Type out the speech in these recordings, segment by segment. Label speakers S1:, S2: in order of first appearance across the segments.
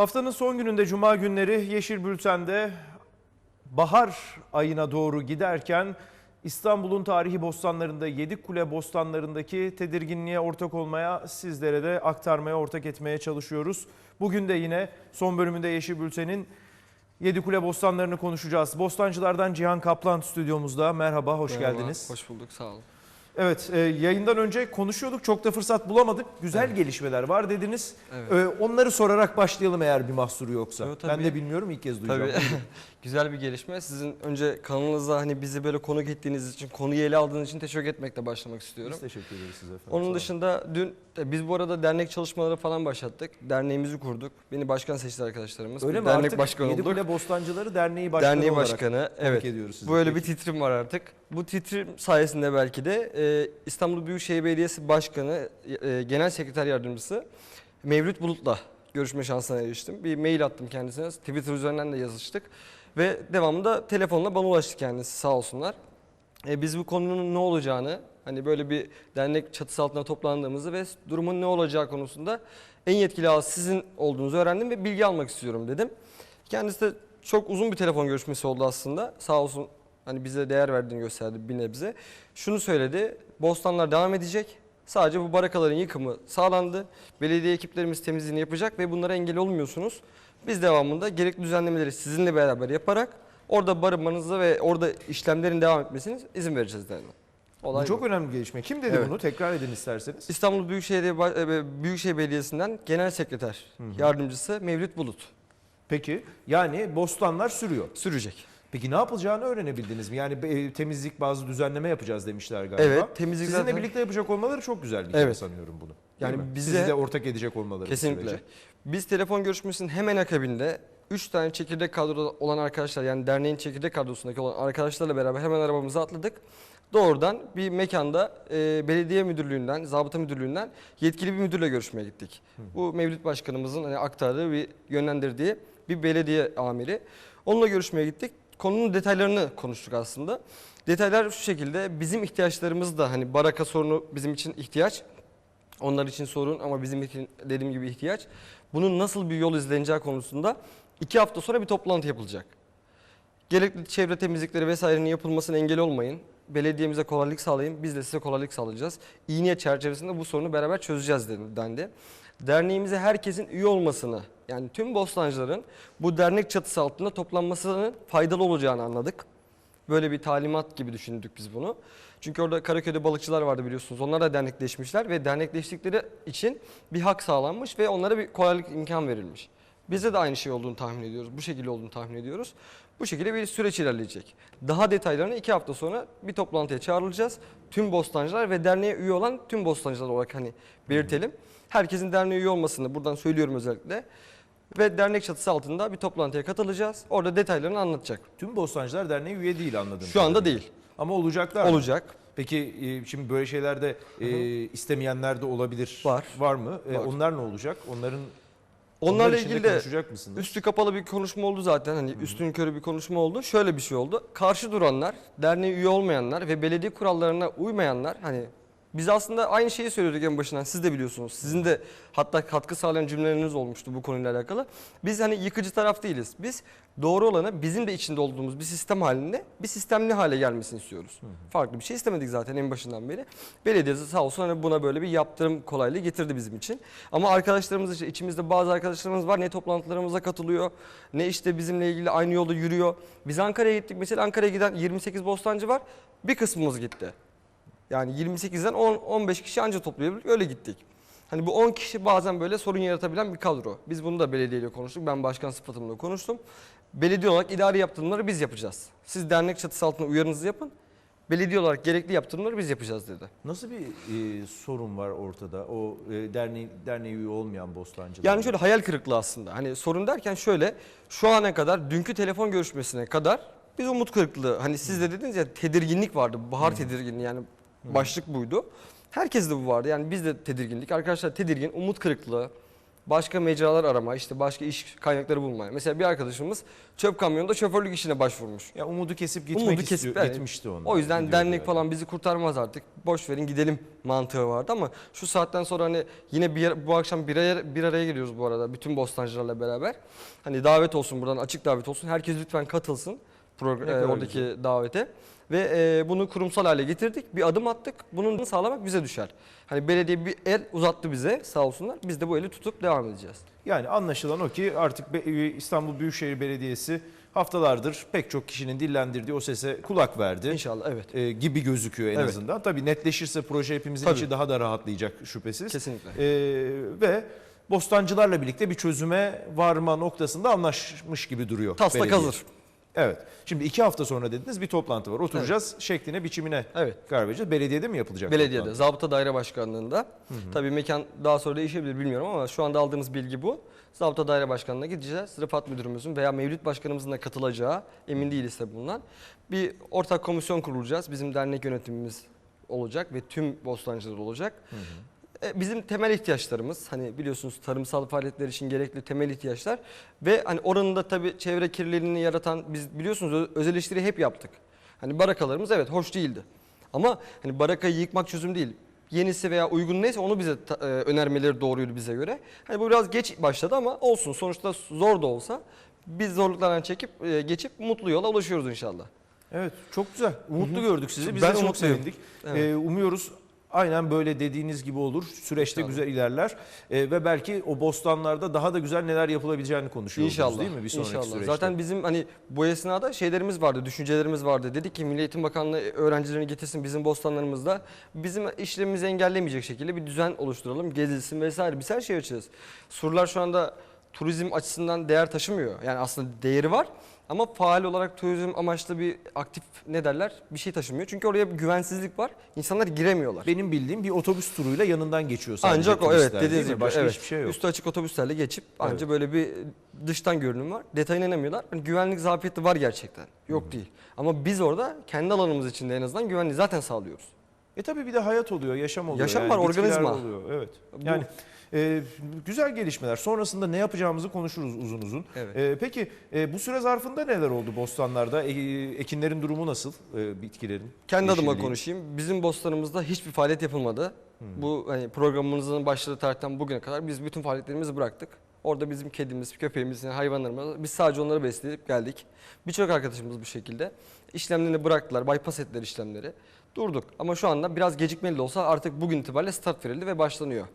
S1: Haftanın son gününde Cuma günleri Yeşil Bülten'de bahar ayına doğru giderken İstanbul'un tarihi bostanlarında Yedikule bostanlarındaki tedirginliğe ortak olmaya sizlere de aktarmaya ortak etmeye çalışıyoruz. Bugün de yine son bölümünde Yeşil Bülten'in Yedikule bostanlarını konuşacağız. Bostancılardan Cihan Kaplan stüdyomuzda. Merhaba, hoş
S2: Merhaba,
S1: geldiniz.
S2: Hoş bulduk, sağ olun.
S1: Evet, e, yayından önce konuşuyorduk. Çok da fırsat bulamadık. Güzel gelişmeler var dediniz.
S2: Evet.
S1: E, onları sorarak başlayalım eğer bir mahsuru yoksa.
S2: Evet,
S1: ben
S2: tabii.
S1: de bilmiyorum ilk kez duyacağım.
S2: Tabii güzel bir gelişme. Sizin önce kanalınıza hani bizi böyle konuk ettiğiniz için, konuyu ele aldığınız için teşekkür etmekle başlamak istiyorum.
S1: Biz teşekkür ederiz size efendim.
S2: Onun dışında dün e, biz bu arada dernek çalışmaları falan başlattık. Derneğimizi kurduk. Beni başkan seçti arkadaşlarımız.
S1: Öyle
S2: Bir
S1: mi
S2: dernek
S1: artık
S2: başkanı olduk.
S1: Yedikule Bostancıları Derneği Başkanı
S2: Derneği
S1: olarak
S2: başkanı. Evet.
S1: ediyoruz sizi.
S2: Böyle
S1: Peki.
S2: bir titrim var artık. Bu titrim sayesinde belki de e, İstanbul Büyükşehir Belediyesi Başkanı, e, Genel Sekreter Yardımcısı Mevlüt Bulut'la görüşme şansına eriştim. Bir mail attım kendisine. Twitter üzerinden de yazıştık. Ve devamında telefonla bana ulaştı kendisi sağ olsunlar. E, biz bu konunun ne olacağını, hani böyle bir dernek çatısı altında toplandığımızı ve durumun ne olacağı konusunda en yetkili ağız sizin olduğunuzu öğrendim ve bilgi almak istiyorum dedim. Kendisi de çok uzun bir telefon görüşmesi oldu aslında. Sağ olsun hani bize değer verdiğini gösterdi bir nebze. Şunu söyledi, bostanlar devam edecek. Sadece bu barakaların yıkımı sağlandı. Belediye ekiplerimiz temizliğini yapacak ve bunlara engel olmuyorsunuz. Biz devamında gerekli düzenlemeleri sizinle beraber yaparak orada barınmanıza ve orada işlemlerin devam etmesine izin vereceğiz dedi. Olay
S1: Bu çok
S2: bu.
S1: önemli bir gelişme. Kim dedi
S2: Evet.
S1: bunu? Tekrar edin isterseniz.
S2: İstanbul Büyükşehir, e, Büyükşehir Belediyesi'nden Genel Sekreter Yardımcısı Mevlüt Bulut
S1: Peki yani bostanlar sürüyor.
S2: sürecek.
S1: Peki ne yapılacağını öğrenebildiniz mi? Yani e, temizlik bazı düzenleme yapacağız demişler galiba.
S2: Evet, temizlik
S1: Sizinle
S2: zaten-
S1: birlikte yapacak olmaları çok güzel bir kere
S2: Evet.
S1: sanıyorum bunu.
S2: Yani
S1: mi?
S2: bize-
S1: Sizi de ortak edecek olmaları bu
S2: Kesinlikle.
S1: sürece.
S2: Biz telefon görüşmesinin hemen akabinde 3 tane çekirdek kadroda olan arkadaşlar yani derneğin çekirdek kadrosundaki olan arkadaşlarla beraber hemen arabamıza atladık. Doğrudan bir mekanda e, belediye müdürlüğünden, zabıta müdürlüğünden yetkili bir müdürle görüşmeye gittik. Bu Mevlüt Başkanımızın hani aktardığı bir yönlendirdiği bir belediye amiri. Onunla görüşmeye gittik. Konunun detaylarını konuştuk aslında. Detaylar şu şekilde bizim ihtiyaçlarımız da hani baraka sorunu bizim için ihtiyaç. Onlar için sorun ama bizim için dediğim gibi ihtiyaç. Bunun nasıl bir yol izleneceği konusunda iki hafta sonra bir toplantı yapılacak. Gerekli çevre temizlikleri vesairenin yapılmasına engel olmayın. Belediyemize kolaylık sağlayın. Biz de size kolaylık sağlayacağız. İyi niyet çerçevesinde bu sorunu beraber çözeceğiz dendi. Derneğimize herkesin üye olmasını yani tüm bostancıların bu dernek çatısı altında toplanmasının faydalı olacağını anladık. Böyle bir talimat gibi düşündük biz bunu. Çünkü orada Karaköy'de balıkçılar vardı biliyorsunuz. Onlar da dernekleşmişler ve dernekleştikleri için bir hak sağlanmış ve onlara bir kolaylık imkan verilmiş. Bize de aynı şey olduğunu tahmin ediyoruz. Bu şekilde olduğunu tahmin ediyoruz. Bu şekilde bir süreç ilerleyecek. Daha detaylarını iki hafta sonra bir toplantıya çağrılacağız. Tüm bostancılar ve derneğe üye olan tüm bostancılar olarak hani belirtelim. Herkesin derneğe üye olmasını buradan söylüyorum özellikle. Ve dernek çatısı altında bir toplantıya katılacağız. Orada detaylarını anlatacak.
S1: Tüm Bostancılar Derneği üye değil anladığım
S2: Şu anda değil.
S1: Ama olacaklar mı?
S2: Olacak.
S1: Peki e, şimdi böyle şeylerde e, istemeyenler de olabilir.
S2: Var.
S1: Var mı? E,
S2: Var.
S1: onlar ne olacak? Onların
S2: Onlarla
S1: onlar için
S2: ilgili de
S1: konuşacak mısınız?
S2: Üstü kapalı bir konuşma oldu zaten. Hani üstün körü bir konuşma oldu. Şöyle bir şey oldu. Karşı duranlar, derneğe üye olmayanlar ve belediye kurallarına uymayanlar hani biz aslında aynı şeyi söylüyorduk en başından. Siz de biliyorsunuz. Sizin de hatta katkı sağlayan cümleleriniz olmuştu bu konuyla alakalı. Biz hani yıkıcı taraf değiliz. Biz doğru olanı bizim de içinde olduğumuz bir sistem halinde bir sistemli hale gelmesini istiyoruz. Farklı bir şey istemedik zaten en başından beri. Belediye de sağ olsun hani buna böyle bir yaptırım kolaylığı getirdi bizim için. Ama arkadaşlarımız işte içimizde bazı arkadaşlarımız var ne toplantılarımıza katılıyor ne işte bizimle ilgili aynı yolda yürüyor. Biz Ankara'ya gittik mesela Ankara'ya giden 28 bostancı var bir kısmımız gitti. Yani 28'den 10 15 kişi anca toplayabildik öyle gittik. Hani bu 10 kişi bazen böyle sorun yaratabilen bir kadro. Biz bunu da belediyeyle konuştuk. Ben başkan sıfatımla konuştum. Belediye olarak idari yaptırımları biz yapacağız. Siz dernek çatısı altında uyarınızı yapın. Belediye olarak gerekli yaptırımları biz yapacağız dedi.
S1: Nasıl bir e, sorun var ortada? O e, derneği, derneğe üye olmayan Bostancılar.
S2: Yani şöyle hayal kırıklığı aslında. Hani sorun derken şöyle şu ana kadar dünkü telefon görüşmesine kadar biz umut kırıklığı hani siz de dediniz ya tedirginlik vardı. Bahar tedirginliği yani başlık buydu. Herkes de bu vardı. Yani biz de tedirginlik. Arkadaşlar tedirgin, umut kırıklığı. Başka mecralar arama, işte başka iş kaynakları bulmaya. Mesela bir arkadaşımız çöp kamyonunda şoförlük işine başvurmuş.
S1: Ya umudu kesip gitmek
S2: Umudu
S1: istiyor,
S2: kesip, evet.
S1: gitmişti onu.
S2: O yüzden dernek
S1: yani.
S2: falan bizi kurtarmaz artık. Boş verin gidelim mantığı vardı ama şu saatten sonra hani yine bir, bu akşam bir araya, bir araya geliyoruz bu arada bütün bostancılarla beraber. Hani davet olsun buradan açık davet olsun. Herkes lütfen katılsın e, oradaki davete. Ve e, bunu kurumsal hale getirdik. Bir adım attık. Bunun sağlamak bize düşer. Hani belediye bir el uzattı bize sağ olsunlar. Biz de bu eli tutup devam edeceğiz.
S1: Yani anlaşılan o ki artık e, İstanbul Büyükşehir Belediyesi haftalardır pek çok kişinin dillendirdiği o sese kulak verdi.
S2: İnşallah evet.
S1: E, gibi gözüküyor en
S2: Evet.
S1: azından. Tabii netleşirse proje hepimizin
S2: Tabii.
S1: içi daha da rahatlayacak şüphesiz.
S2: Kesinlikle.
S1: E, ve Bostancılarla birlikte bir çözüme varma noktasında anlaşmış gibi duruyor.
S2: Taslak
S1: belediye.
S2: hazır.
S1: Evet. Şimdi iki hafta sonra dediniz bir toplantı var. Oturacağız şekline biçimine
S2: Evet.
S1: karar vereceğiz. Belediyede mi yapılacak
S2: Belediyede,
S1: toplantı?
S2: Zabıta Daire Başkanlığı'nda. Tabii mekan daha sonra değişebilir bilmiyorum ama şu anda aldığımız bilgi bu. Zabıta Daire Başkanlığı'na gideceğiz. Rıfat Müdürümüzün veya Mevlüt Başkanımızın da katılacağı, emin değiliz tabii bundan. Bir ortak komisyon kurulacağız. Bizim dernek yönetimimiz olacak ve tüm bostancılar olacak. E, Bizim temel ihtiyaçlarımız hani biliyorsunuz tarımsal faaliyetler için gerekli temel ihtiyaçlar ve hani oranın da tabii çevre kirliliğini yaratan biz biliyorsunuz öz eleştiri hep yaptık. Hani barakalarımız evet hoş değildi. Ama hani barakayı yıkmak çözüm değil. Yenisi veya uygun neyse onu bize e, önermeleri doğruydu bize göre. Hani bu biraz geç başladı ama olsun sonuçta zor da olsa biz zorluklardan çekip e, geçip mutlu yola ulaşıyoruz inşallah.
S1: Evet çok güzel. Umutlu gördük sizi. Biz
S2: Ben
S1: de çok sevindik.
S2: Evet.
S1: Ee, umuyoruz aynen böyle dediğiniz gibi olur. Süreçte
S2: İnşallah.
S1: güzel ilerler. Ee, ve belki o bostanlarda daha da güzel neler yapılabileceğini konuşuyoruz
S2: İnşallah.
S1: değil mi bir sonraki
S2: İnşallah.
S1: süreçte?
S2: Zaten bizim hani bu esnada şeylerimiz vardı, düşüncelerimiz vardı. Dedik ki Milli Eğitim Bakanlığı öğrencilerini getirsin bizim bostanlarımızda. Bizim işlemimizi engellemeyecek şekilde bir düzen oluşturalım, gezilsin vesaire. Biz her şeyi açacağız. Surlar şu anda turizm açısından değer taşımıyor. Yani aslında değeri var. Ama faal olarak turizm amaçlı bir aktif ne derler bir şey taşımıyor. Çünkü oraya bir güvensizlik var. İnsanlar giremiyorlar.
S1: benim bildiğim bir otobüs turuyla yanından geçiyor sadece
S2: Ancak o evet
S1: turistler, değil
S2: dediğiniz
S1: mi?
S2: gibi
S1: Başka
S2: evet.
S1: hiçbir şey yok.
S2: Üstü açık otobüslerle geçip anca
S1: Evet.
S2: böyle bir dıştan görünüm var. Detayına inemiyorlar. Hani güvenlik zafiyeti var gerçekten. Yok değil. Ama biz orada kendi alanımız içinde en azından güvenliği zaten sağlıyoruz.
S1: E tabii bir de hayat oluyor, yaşam oluyor.
S2: Yaşam var,
S1: bitkiler
S2: organizma.
S1: Oluyor. Evet.
S2: Bu-
S1: Yani e, güzel gelişmeler. Sonrasında ne yapacağımızı konuşuruz uzun uzun.
S2: Evet.
S1: E, peki e, bu süre zarfında neler oldu bostanlarda? E, ekinlerin durumu nasıl? E, bitkilerin?
S2: Kendi adıma konuşayım. Bizim bostanımızda hiçbir faaliyet yapılmadı. Bu hani programımızın başladığı tarihten bugüne kadar biz bütün faaliyetlerimizi bıraktık. Orada bizim kedimiz, köpeğimiz, yani hayvanlarımız, biz sadece onları besleyip geldik. Birçok arkadaşımız bu şekilde. İşlemlerini bıraktılar, bypass ettiler işlemleri. Durduk ama şu anda biraz gecikmeli de olsa artık bugün itibariyle start verildi ve başlanıyor.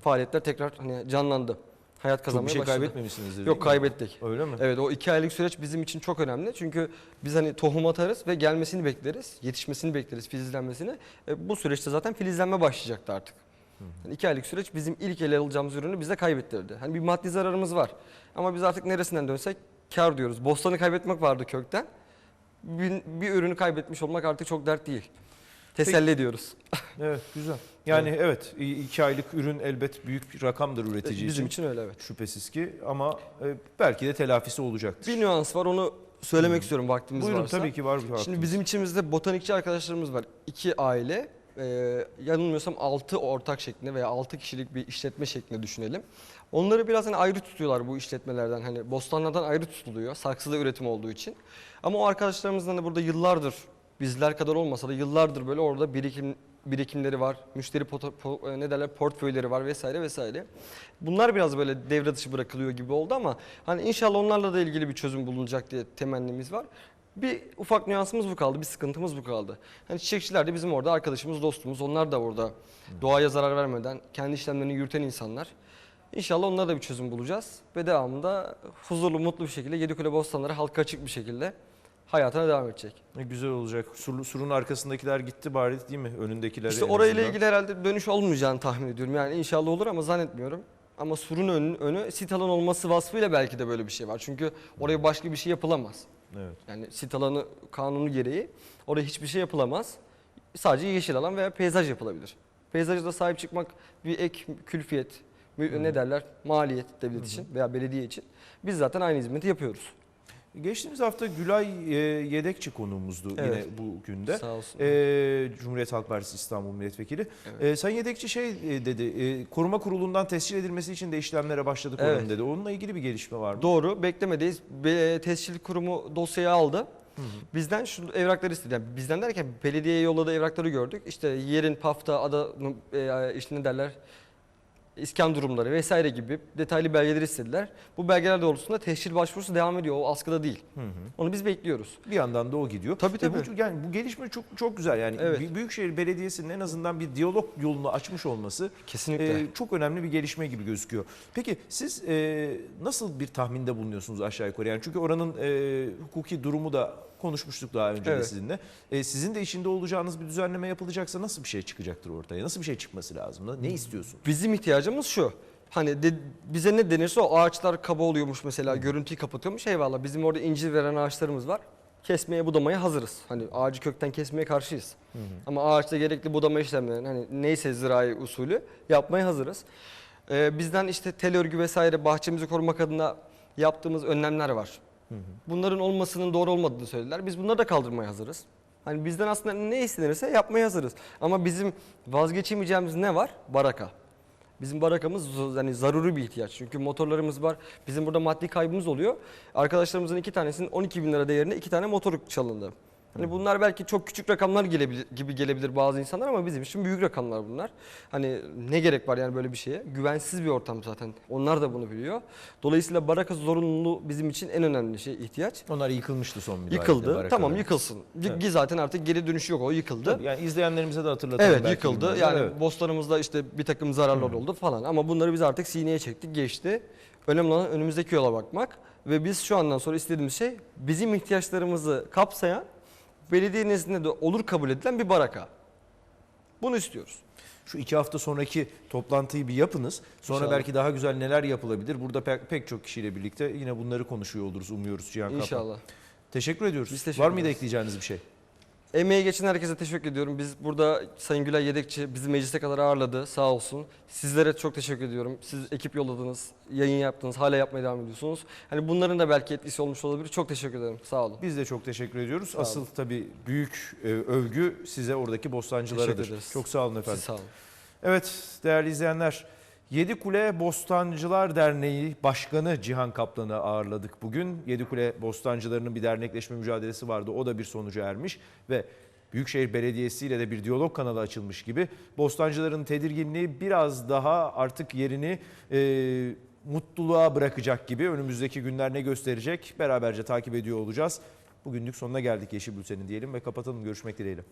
S2: Faaliyetler tekrar hani canlandı. Hayat
S1: Çok
S2: kazanmaya
S1: bir şey
S2: başladı.
S1: kaybetmemişsinizdir değil
S2: Yok kaybettik.
S1: Öyle mi?
S2: Evet o iki aylık süreç bizim için çok önemli. Çünkü biz hani tohum atarız ve gelmesini bekleriz. Yetişmesini bekleriz, filizlenmesini. E, bu süreçte zaten filizlenme başlayacaktı artık. Yani iki aylık süreç bizim ilk ele alacağımız ürünü bize kaybettirdi. Hani bir maddi zararımız var. Ama biz artık neresinden dönsek kar diyoruz. Bostanı kaybetmek vardı kökten. Bir, bir ürünü kaybetmiş olmak artık çok dert değil. Teselli ediyoruz.
S1: Evet güzel. Yani evet. i- iki aylık ürün elbet büyük bir rakamdır üretici
S2: Bizim
S1: için.
S2: için öyle evet.
S1: Şüphesiz ki ama e, belki de telafisi olacaktır.
S2: Bir nüans var onu söylemek istiyorum vaktimiz
S1: Buyurun
S2: varsa.
S1: tabii ki var bir
S2: Şimdi bizim içimizde botanikçi arkadaşlarımız var. İki aile. Ee, yanılmıyorsam 6 ortak şeklinde veya 6 kişilik bir işletme şeklinde düşünelim. Onları biraz hani ayrı tutuyorlar bu işletmelerden. Hani bostanlardan ayrı tutuluyor. Saksıda üretim olduğu için. Ama o arkadaşlarımızdan da burada yıllardır bizler kadar olmasa da yıllardır böyle orada birikim birikimleri var. Müşteri poto- po- e, ne derler portföyleri var vesaire vesaire. Bunlar biraz böyle devre dışı bırakılıyor gibi oldu ama hani inşallah onlarla da ilgili bir çözüm bulunacak diye temennimiz var. Bir ufak nüansımız bu kaldı, bir sıkıntımız bu kaldı. Hani çiçekçiler de bizim orada arkadaşımız, dostumuz. Onlar da orada doğaya zarar vermeden kendi işlemlerini yürüten insanlar. İnşallah onlara da bir çözüm bulacağız ve devamında huzurlu, mutlu bir şekilde Yedikule Bostanları halka açık bir şekilde hayatına devam edecek.
S1: Ne güzel olacak. Sur, surun arkasındakiler gitti bari değil mi? Önündekiler
S2: İşte orayla ilgili herhalde dönüş olmayacağını tahmin ediyorum. Yani inşallah olur ama zannetmiyorum. Ama surun önü, önü sit alan olması vasfıyla belki de böyle bir şey var. Çünkü oraya başka bir şey yapılamaz.
S1: Evet.
S2: Yani sit alanı kanunu gereği oraya hiçbir şey yapılamaz. Sadece yeşil alan veya peyzaj yapılabilir. Peyzaja da sahip çıkmak bir ek külfiyet, mü- ne derler maliyet devlet için veya belediye için. Biz zaten aynı hizmeti yapıyoruz.
S1: Geçtiğimiz hafta Gülay e, Yedekçi konuğumuzdu
S2: Evet.
S1: yine bu günde.
S2: Sağ olsun.
S1: E, Cumhuriyet Halk Partisi İstanbul Milletvekili.
S2: Evet.
S1: E, Sayın Yedekçi şey e, dedi, e, koruma kurulundan tescil edilmesi için de işlemlere başladık
S2: Evet.
S1: dedi. Onunla ilgili bir gelişme var mı?
S2: Doğru, beklemedeyiz. Be- tescil kurumu dosyayı aldı. Bizden şu evrakları istedi. Yani bizden derken belediyeye yolladığı evrakları gördük. İşte yerin, pafta, ada, e, işte ne derler, iskan durumları vesaire gibi detaylı belgeleri istediler. Bu belgeler doğrultusunda tescil başvurusu devam ediyor. O askıda değil.
S1: Hı hı.
S2: Onu biz bekliyoruz.
S1: Bir yandan da o gidiyor.
S2: Tabii,
S1: E,
S2: tabii.
S1: bu, yani bu gelişme çok çok güzel. Yani
S2: Evet.
S1: Büy- Büyükşehir Belediyesi'nin en azından bir diyalog yolunu açmış olması
S2: Kesinlikle.
S1: e, çok önemli bir gelişme gibi gözüküyor. Peki siz e, nasıl bir tahminde bulunuyorsunuz aşağı yukarı? Yani çünkü oranın e, hukuki durumu da konuşmuştuk daha önce de
S2: Evet.
S1: sizinle. E, sizin de içinde olacağınız bir düzenleme yapılacaksa nasıl bir şey çıkacaktır ortaya? Nasıl bir şey çıkması lazım? Ne istiyorsun?
S2: Bizim ihtiyacımız şu. Hani de- bize ne denirse o ağaçlar kaba oluyormuş mesela görüntüyü kapatıyormuş eyvallah. Bizim orada incir veren ağaçlarımız var. Kesmeye budamaya hazırız. Hani ağacı kökten kesmeye karşıyız. Ama ağaçta gerekli budama işlemlerini hani neyse zirai usulü yapmaya hazırız. Ee, bizden işte tel örgü vesaire bahçemizi korumak adına yaptığımız önlemler var. Bunların olmasının doğru olmadığını söylediler. Biz bunları da kaldırmaya hazırız. Hani bizden aslında ne istenirse yapmaya hazırız. Ama bizim vazgeçemeyeceğimiz ne var? Baraka. Bizim barakamız yani zaruri bir ihtiyaç. Çünkü motorlarımız var. Bizim burada maddi kaybımız oluyor. Arkadaşlarımızın iki tanesinin 12 bin lira değerinde iki tane motor çalındı. Hani bunlar belki çok küçük rakamlar gelebilir, gibi gelebilir bazı insanlar ama bizim için büyük rakamlar bunlar. Hani ne gerek var yani böyle bir şeye? Güvensiz bir ortam zaten. Onlar da bunu biliyor. Dolayısıyla baraka zorunluluğu bizim için en önemli şey ihtiyaç.
S1: Onlar yıkılmıştı son müdahalede.
S2: Yıkıldı.
S1: barakalar.
S2: Tamam yıkılsın.
S1: Evet.
S2: Zaten artık geri dönüşü yok o yıkıldı.
S1: Tabii, Yani izleyenlerimize de hatırlatalım.
S2: Evet
S1: belki
S2: yıkıldı.
S1: bilmiyorum.
S2: Yani
S1: Evet.
S2: bostanımızda işte bir takım zararlar oldu falan. Ama bunları biz artık sineye çektik, geçti. Önemli olan önümüzdeki yola bakmak. Ve biz şu andan sonra istediğimiz şey bizim ihtiyaçlarımızı kapsayan, belediye nezdinde de olur kabul edilen bir baraka. Bunu istiyoruz.
S1: Şu iki hafta sonraki toplantıyı bir yapınız. Sonra
S2: İnşallah.
S1: belki daha güzel neler yapılabilir. Burada pek, pek çok kişiyle birlikte yine bunları konuşuyor oluruz umuyoruz Cihan Kaplan.
S2: İnşallah.
S1: Teşekkür ediyoruz.
S2: Biz teşekkür
S1: Var mıydı ekleyeceğiniz bir şey?
S2: Emeği geçen herkese teşekkür ediyorum. Biz burada Sayın Gülay Yedekçi bizi meclise kadar ağırladı sağ olsun. Sizlere çok teşekkür ediyorum. Siz ekip yolladınız, yayın yaptınız, hala yapmaya devam ediyorsunuz. Hani bunların da belki etkisi olmuş olabilir. Çok teşekkür ederim. Sağ olun.
S1: Biz de çok teşekkür ediyoruz.
S2: olun.
S1: Asıl tabii büyük e, övgü size oradaki bostancılarıdır.
S2: Teşekkür ederiz.
S1: Çok sağ olun efendim.
S2: Siz sağ olun.
S1: Evet değerli izleyenler. Yedikule Bostancılar Derneği Başkanı Cihan Kaplan'ı ağırladık bugün. Yedikule Bostancılarının bir dernekleşme mücadelesi vardı. O da bir sonuca ermiş ve Büyükşehir Belediyesi ile de bir diyalog kanalı açılmış gibi. Bostancıların tedirginliği biraz daha artık yerini e, mutluluğa bırakacak gibi. Önümüzdeki günler ne gösterecek beraberce takip ediyor olacağız. Bugünlük sonuna geldik Yeşil Bülten'in diyelim ve kapatalım. Görüşmek dileğiyle.